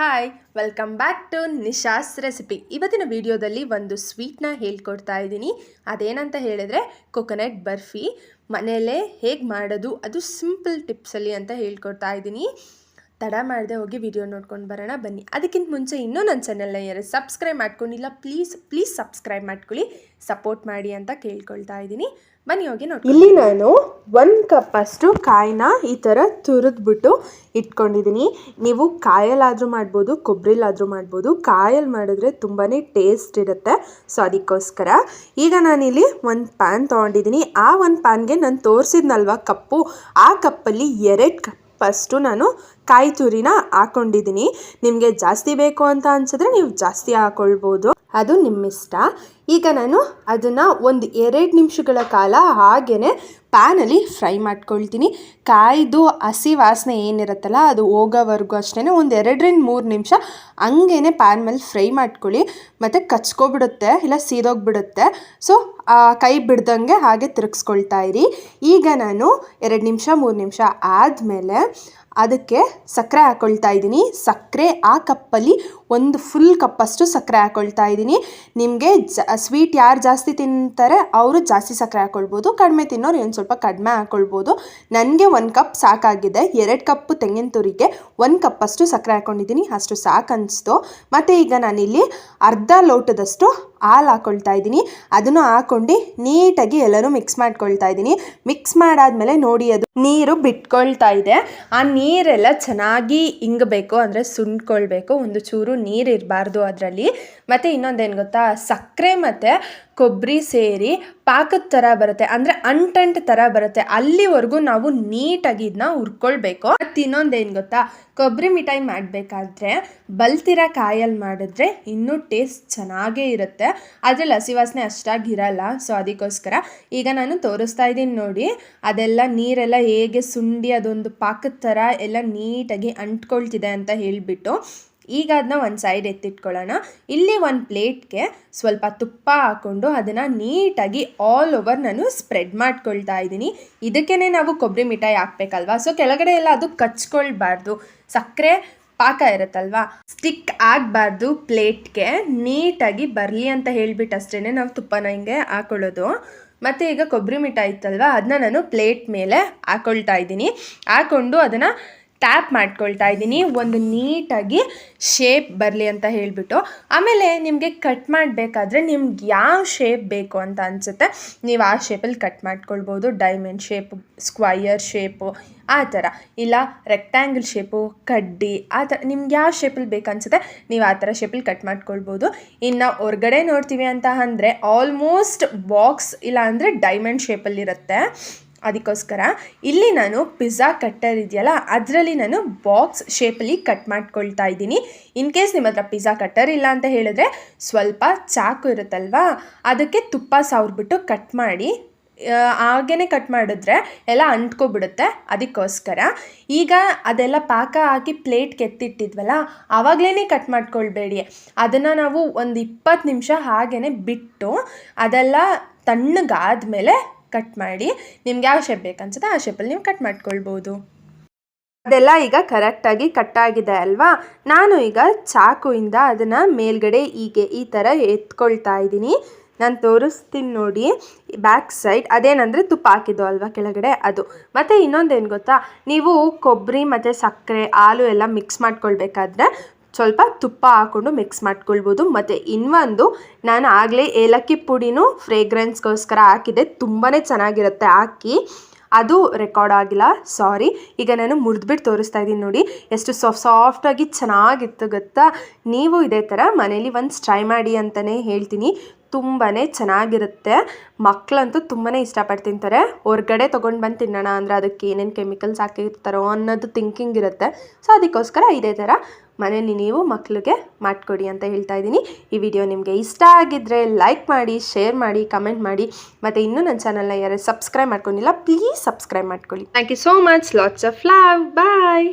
Hi welcome back to Nisha's recipe ಇವತ್ತಿನ ವಿಡಿಯೋದಲ್ಲಿ ಒಂದು ಸ್ವೀಟ್ನ ಹೇಳ್ಕೊಡ್ತಾ ಇದ್ದೀನಿ. ಅದೇನಂತ ಹೇಳಿದರೆ ಕೊಕೊನಟ್ ಬರ್ಫಿ. ಮನೆಯಲ್ಲೇ ಹೇಗೆ ಮಾಡೋದು, ಅದು ಸಿಂಪಲ್ ಟಿಪ್ಸಲ್ಲಿ ಅಂತ ಹೇಳ್ಕೊಡ್ತಾ ಇದ್ದೀನಿ. ತಡ ಮಾಡದೆ ಹೋಗಿ ವಿಡಿಯೋ ನೋಡ್ಕೊಂಡು ಬರೋಣ, ಬನ್ನಿ. ಅದಕ್ಕಿಂತ ಮುಂಚೆ ಇನ್ನೂ ನನ್ನ ಚಾನೆಲ್ನ ಯಾರು ಸಬ್ಸ್ಕ್ರೈಬ್ ಮಾಡ್ಕೊಂಡಿಲ್ಲ ಪ್ಲೀಸ್ ಪ್ಲೀಸ್ ಸಬ್ಸ್ಕ್ರೈಬ್ ಮಾಡ್ಕೊಳ್ಳಿ. ಸಪೋರ್ಟ್ ಮಾಡಿ ಅಂತ ಕೇಳ್ಕೊಳ್ತಾ ಇದ್ದೀನಿ. ಬನ್ನಿ ಹೋಗಿ ನೋಡಿ ಇಲ್ಲಿ ನಾನು ಒಂದು ಕಪ್ಪಷ್ಟು ಕಾಯಿನ ಈ ಥರ ತುರಿದ್ಬಿಟ್ಟು ಇಟ್ಕೊಂಡಿದ್ದೀನಿ. ನೀವು ಕಾಯಲ್ಲಾದರೂ ಮಾಡ್ಬೋದು ಕೊಬ್ಬರಿಲಾದರೂ ಮಾಡ್ಬೋದು. ಕಾಯಲ್ಲಿ ಮಾಡಿದ್ರೆ ತುಂಬಾ ಟೇಸ್ಟ್ ಇರುತ್ತೆ. ಸೊ ಅದಕ್ಕೋಸ್ಕರ ಈಗ ನಾನಿಲ್ಲಿ ಒಂದು ಪ್ಯಾನ್ ತೊಗೊಂಡಿದ್ದೀನಿ. ಆ ಒಂದು ಪ್ಯಾನ್ಗೆ ನಾನು ತೋರಿಸಿದ್ನಲ್ವ ಕಪ್ಪು? ಆ ಕಪ್ಪಲ್ಲಿ ಎರಡು ಕಪ್ ಫಸ್ಟು ನಾನು ಕಾಯಿ ತುರಿನ ಹಾಕೊಂಡಿದ್ದೀನಿ. ನಿಮಗೆ ಜಾಸ್ತಿ ಬೇಕು ಅಂತ ಅನ್ಸಿದ್ರೆ ನೀವು ಜಾಸ್ತಿ ಹಾಕೊಳ್ಬೋದು. ಅದು ನಿಮ್ಮಿಷ್ಟ. ಈಗ ನಾನು ಅದನ್ನು ಒಂದು ಎರಡು ನಿಮಿಷಗಳ ಕಾಲ ಹಾಗೇ ಪ್ಯಾನಲ್ಲಿ ಫ್ರೈ ಮಾಡ್ಕೊಳ್ತೀನಿ. ಕಾಯ್ದು ಹಸಿ ವಾಸನೆ ಏನಿರುತ್ತಲ್ಲ, ಅದು ಹೋಗೋವರೆಗೂ ಅಷ್ಟೇ ಒಂದು ಎರಡರಿಂದ ಮೂರು ನಿಮಿಷ ಹಂಗೇ ಪ್ಯಾನ್ ಮೇಲೆ ಫ್ರೈ ಮಾಡ್ಕೊಳ್ಳಿ. ಮತ್ತು ಕಚ್ಕೊಬಿಡುತ್ತೆ, ಇಲ್ಲ ಸೀದೋಗ್ಬಿಡುತ್ತೆ. ಸೊ ಕೈ ಬಿಡ್ದಂಗೆ ಹಾಗೆ ತಿರುಗಿಸ್ಕೊಳ್ತಾ ಇರಿ. ಈಗ ನಾನು ಎರಡು ನಿಮಿಷ, ಮೂರು ನಿಮಿಷ ಆದಮೇಲೆ ಅದಕ್ಕೆ ಸಕ್ಕರೆ ಹಾಕ್ಕೊಳ್ತಾ ಇದ್ದೀನಿ. ಸಕ್ಕರೆ ಆ ಕಪ್ಪಲ್ಲಿ ಒಂದು ಫುಲ್ ಕಪ್ಪಷ್ಟು ಸಕ್ಕರೆ ಹಾಕ್ಕೊಳ್ತಾ ಇದ್ದೀನಿ. ನಿಮಗೆ ಜ ಸ್ವೀಟ್ ಯಾರು ಜಾಸ್ತಿ ತಿಂತಾರೆ ಅವರು ಜಾಸ್ತಿ ಸಕ್ಕರೆ ಹಾಕ್ಕೊಳ್ಬೋದು ಕಡಿಮೆ ತಿನ್ನೋರು ಏನು ಸ್ವಲ್ಪ ಕಡಿಮೆ ಹಾಕ್ಕೊಳ್ಬೋದು ನನಗೆ ಒಂದು ಕಪ್ ಸಾಕಾಗಿದೆ. ಎರಡು ಕಪ್ ತೆಂಗಿನ ತುರಿಗೆ ಒಂದು ಕಪ್ಪಷ್ಟು ಸಕ್ಕರೆ ಹಾಕ್ಕೊಂಡಿದ್ದೀನಿ ಅಷ್ಟು ಸಾಕು ಅನಿಸ್ತು. ಮತ್ತು ಈಗ ನಾನಿಲ್ಲಿ ಅರ್ಧ ಲೋಟದಷ್ಟು ಹಾಲು ಹಾಕ್ಕೊಳ್ತಾ ಇದ್ದೀನಿ. ಅದನ್ನು ಹಾಕೊಂಡು ನೀಟಾಗಿ ಎಲ್ಲರೂ ಮಿಕ್ಸ್ ಮಾಡ್ಕೊಳ್ತಾ ಇದ್ದೀನಿ. ಮಿಕ್ಸ್ ಮಾಡಾದಮೇಲೆ ನೋಡಿ ಅದು ನೀರು ಬಿಟ್ಕೊಳ್ತಾ ಇದೆ. ಆ ನೀರೆಲ್ಲ ಚೆನ್ನಾಗಿ ಇಂಗಬೇಕು, ಅಂದರೆ ಸುಂಡ್ಕೊಳ್ಬೇಕು ಒಂದು ಚೂರು ನೀರು ಇರಬಾರ್ದು ಅದರಲ್ಲಿ. ಮತ್ತು ಇನ್ನೊಂದೇನು ಗೊತ್ತಾ? ಸಕ್ಕರೆ ಮತ್ತು ಕೊಬ್ಬರಿ ಸೇರಿ ಪಾಕದ ಥರ ಬರುತ್ತೆ, ಅಂದರೆ ಅಂಟಂಟ್ ಥರ ಬರುತ್ತೆ. ಅಲ್ಲಿವರೆಗೂ ನಾವು ನೀಟಾಗಿ ಇದನ್ನ ಹುರ್ಕೊಳ್ಬೇಕು. ಮತ್ತು ಇನ್ನೊಂದೇನು ಗೊತ್ತಾ? ಕೊಬ್ಬರಿ ಮಿಠಾಯಿ ಮಾಡಬೇಕಾದ್ರೆ ಬಲ್ತಿರ ಕಾಯಲ್ಲಿ ಮಾಡಿದ್ರೆ ಇನ್ನೂ ಟೇಸ್ಟ್ ಚೆನ್ನಾಗೇ ಇರುತ್ತೆ. ಅದ್ರಲ್ಲಿ ಹಸಿ ವಾಸನೆ ಅಷ್ಟಾಗಿ ಇರಲ್ಲ ಸೊ ಅದಕ್ಕೋಸ್ಕರ ಈಗ ನಾನು ತೋರಿಸ್ತಾ ಇದ್ದೀನಿ ನೋಡಿ. ಅದೆಲ್ಲ ನೀರೆಲ್ಲ ಹೇಗೆ ಸುಂಡಿ ಅದೊಂದು ಪಾಕದ ಥರ ಎಲ್ಲ ನೀಟಾಗಿ ಅಂಟ್ಕೊಳ್ತಿದೆ ಅಂತ ಹೇಳಿಬಿಟ್ಟು. ಈಗ ಅದನ್ನ ಒಂದು ಸೈಡ್ ಎತ್ತಿಟ್ಕೊಳ್ಳೋಣ. ಇಲ್ಲಿ ಒಂದು ಪ್ಲೇಟ್ಗೆ ಸ್ವಲ್ಪ ತುಪ್ಪ ಹಾಕ್ಕೊಂಡು ಅದನ್ನು ನೀಟಾಗಿ ಆಲ್ ಓವರ್ ನಾನು ಸ್ಪ್ರೆಡ್ ಮಾಡ್ಕೊಳ್ತಾ ಇದ್ದೀನಿ. ಇದಕ್ಕೇ ನಾವು ಕೊಬ್ಬರಿ ಮಿಠಾಯಿ ಹಾಕ್ಬೇಕಲ್ವಾ? ಸೊ ಕೆಳಗಡೆ ಎಲ್ಲ ಅದು ಕಚ್ಕೊಳ್ಬಾರ್ದು. ಸಕ್ಕರೆ ಪಾಕ ಇರುತ್ತಲ್ವಾ? ಸ್ಟಿಕ್ ಆಗಬಾರ್ದು ಪ್ಲೇಟ್ಗೆ ನೀಟಾಗಿ ಬರಲಿ ಅಂತ ಹೇಳಿಬಿಟ್ಟು ಅಷ್ಟೇ ನಾವು ತುಪ್ಪನ ಹಿಂಗೆ ಹಾಕೊಳ್ಳೋದು. ಮತ್ತು ಈಗ ಕೊಬ್ಬರಿ ಮಿಠಾಯಿ ಇತ್ತಲ್ವ? ಅದನ್ನ ನಾನು ಪ್ಲೇಟ್ ಮೇಲೆ ಹಾಕೊಳ್ತಾ ಇದ್ದೀನಿ. ಹಾಕ್ಕೊಂಡು ಅದನ್ನು ಟ್ಯಾಪ್ ಮಾಡ್ಕೊಳ್ತಾ ಇದ್ದೀನಿ. ಒಂದು ನೀಟಾಗಿ ಶೇಪ್ ಬರಲಿ ಅಂತ ಹೇಳಿಬಿಟ್ಟು. ಆಮೇಲೆ ನಿಮಗೆ ಕಟ್ ಮಾಡಬೇಕಾದ್ರೆ ನಿಮ್ಗೆ ಯಾವ ಶೇಪ್ ಬೇಕು ಅಂತ ಅನಿಸುತ್ತೆ, ನೀವು ಆ ಶೇಪಲ್ಲಿ ಕಟ್ ಮಾಡ್ಕೊಳ್ಬೋದು. ಡೈಮಂಡ್ ಶೇಪ್, ಸ್ಕ್ವಯರ್ ಶೇಪು, ಆ ಥರ. ಇಲ್ಲ ರೆಕ್ಟ್ಯಾಂಗಲ್ ಶೇಪು, ಕಡ್ಡಿ, ಆ ಥರ. ನಿಮ್ಗೆ ಯಾವ ಶೇಪಲ್ಲಿ ಬೇಕು ಅನಿಸುತ್ತೆ, ನೀವು ಆ ಥರ ಶೇಪಲ್ಲಿ ಕಟ್ ಮಾಡ್ಕೊಳ್ಬೋದು. ಇನ್ನು ಹೊರ್ಗಡೆ ನೋಡ್ತೀವಿ ಅಂತ ಅಂದರೆ ಆಲ್ಮೋಸ್ಟ್ ಬಾಕ್ಸ್ ಇಲ್ಲ ಅಂದರೆ ಡೈಮಂಡ್ ಶೇಪಲ್ಲಿರುತ್ತೆ ಅದಕ್ಕೋಸ್ಕರ ಇಲ್ಲಿ ನಾನು ಪಿಜ್ಜಾ ಕಟ್ಟರ್ ಇದೆಯಲ್ಲ, ಅದರಲ್ಲಿ ನಾನು ಬಾಕ್ಸ್ ಶೇಪಲ್ಲಿ ಕಟ್ ಮಾಡ್ಕೊಳ್ತಾ ಇದ್ದೀನಿ. ಇನ್ ಕೇಸ್ ನಿಮ್ಮ ಹತ್ರ ಪಿಜ್ಜಾ ಕಟ್ಟರ್ ಇಲ್ಲ ಅಂತ ಹೇಳಿದ್ರೆ ಸ್ವಲ್ಪ ಚಾಕು ಇರುತ್ತಲ್ವಾ, ಅದಕ್ಕೆ ತುಪ್ಪ ಸಾವಿರ್ಬಿಟ್ಟು ಕಟ್ ಮಾಡಿ ಹಾಗೇ ಕಟ್ ಮಾಡಿದ್ರೆ ಎಲ್ಲ ಅಂಟ್ಕೊಬಿಡುತ್ತೆ. ಅದಕ್ಕೋಸ್ಕರ ಈಗ ಅದೆಲ್ಲ ಪಾಕ ಹಾಕಿ ಪ್ಲೇಟ್ ಕೆತ್ತಿಟ್ಟಿದ್ವಲ್ಲ ಆವಾಗಲೇ ಕಟ್ ಮಾಡ್ಕೊಳ್ಬೇಡಿ. ಅದನ್ನು ನಾವು ಒಂದು ಇಪ್ಪತ್ತು ನಿಮಿಷ ಹಾಗೇ ಬಿಟ್ಟು ಅದೆಲ್ಲ ತಣ್ಣಗಾದ್ಮೇಲೆ ಕಟ್ ಮಾಡಿ ನಿಮ್ಗೆ ಯಾವ ಶೇಪ್ ಬೇಕನ್ಸುತ್ತೆ ಆ ಶೇಪಲ್ಲಿ ನೀವು ಕಟ್ ಮಾಡ್ಕೊಳ್ಬೋದು. ಅದೆಲ್ಲ ಈಗ ಕರೆಕ್ಟಾಗಿ ಕಟ್ಟಾಗಿದೆ ಅಲ್ವಾ? ನಾನು ಈಗ ಚಾಕುವಿಂದ ಅದನ್ನು ಮೇಲ್ಗಡೆ ಹೀಗೆ ಈ ಥರ ಎತ್ಕೊಳ್ತಾ ಇದ್ದೀನಿ. ನಾನು ತೋರಿಸ್ತೀನಿ ನೋಡಿ ಬ್ಯಾಕ್ ಸೈಡ್ ಅದೇನಂದರೆ ತುಪ್ಪ ಹಾಕಿದ್ದು ಅಲ್ವಾ ಕೆಳಗಡೆ? ಅದು. ಮತ್ತು ಇನ್ನೊಂದೇನು ಗೊತ್ತಾ? ನೀವು ಕೊಬ್ಬರಿ ಮತ್ತು ಸಕ್ಕರೆ, ಹಾಲು ಎಲ್ಲ ಮಿಕ್ಸ್ ಮಾಡ್ಕೊಳ್ಬೇಕಾದ್ರೆ ಸ್ವಲ್ಪ ತುಪ್ಪ ಹಾಕ್ಕೊಂಡು ಮಿಕ್ಸ್ ಮಾಡ್ಕೊಳ್ಬೋದು. ಮತ್ತು ಇನ್ನೊಂದು, ನಾನು ಆಗಲೇ ಏಲಕ್ಕಿ ಪುಡಿನೂ ಫ್ರೇಗ್ರೆನ್ಸ್ಗೋಸ್ಕರ ಹಾಕಿದೆ. ತುಂಬಾ ಚೆನ್ನಾಗಿರುತ್ತೆ ಹಾಕಿ. ಅದು ರೆಕಾರ್ಡ್ ಆಗಿಲ್ಲ ಸಾರಿ ಈಗ ನಾನು ಮುರಿದ್ಬಿಟ್ಟು ತೋರಿಸ್ತಾ ಇದ್ದೀನಿ ನೋಡಿ. ಎಷ್ಟು ಸಾಫ್ಟ್ ಸಾಫ್ಟಾಗಿ ಚೆನ್ನಾಗಿತ್ತು, ಗೊತ್ತಾ? ನೀವು ಇದೇ ಥರ ಮನೇಲಿ ಒಂದು ಟ್ರೈ ಮಾಡಿ ಅಂತಲೇ ಹೇಳ್ತೀನಿ. ತುಂಬಾ ಚೆನ್ನಾಗಿರುತ್ತೆ. ಮಕ್ಕಳಂತೂ ತುಂಬಾ ಇಷ್ಟಪಟ್ಟು ತಿಂತಾರೆ. ಹೊರ್ಗಡೆ ತೊಗೊಂಡು ಬಂದು ತಿನ್ನೋಣ ಅಂದರೆ ಅದಕ್ಕೆ ಏನೇನು ಕೆಮಿಕಲ್ಸ್ ಹಾಕಿರ್ತಾರೋ ಅನ್ನೋದು ಥಿಂಕಿಂಗ್ ಇರುತ್ತೆ. ಸೊ ಅದಕ್ಕೋಸ್ಕರ ಇದೇ ಥರ ಮನೇಲಿ ನೀವು ಮಕ್ಕಳಿಗೆ ಮಾಡಿಕೊಡಿ ಅಂತ ಹೇಳ್ತಾ ಇದ್ದೀನಿ. ಈ ವಿಡಿಯೋ ನಿಮಗೆ ಇಷ್ಟ ಆಗಿದ್ದರೆ ಲೈಕ್ ಮಾಡಿ ಶೇರ್ ಮಾಡಿ ಕಮೆಂಟ್ ಮಾಡಿ. ಮತ್ತು ಇನ್ನೂ ನನ್ನ ಚಾನಲ್ನ ಯಾರು ಸಬ್ಸ್ಕ್ರೈಬ್ ಮಾಡ್ಕೊಂಡಿಲ್ಲ ಪ್ಲೀಸ್ ಸಬ್ಸ್ಕ್ರೈಬ್ ಮಾಡ್ಕೊಳ್ಳಿ. Thank you so much lots of love bye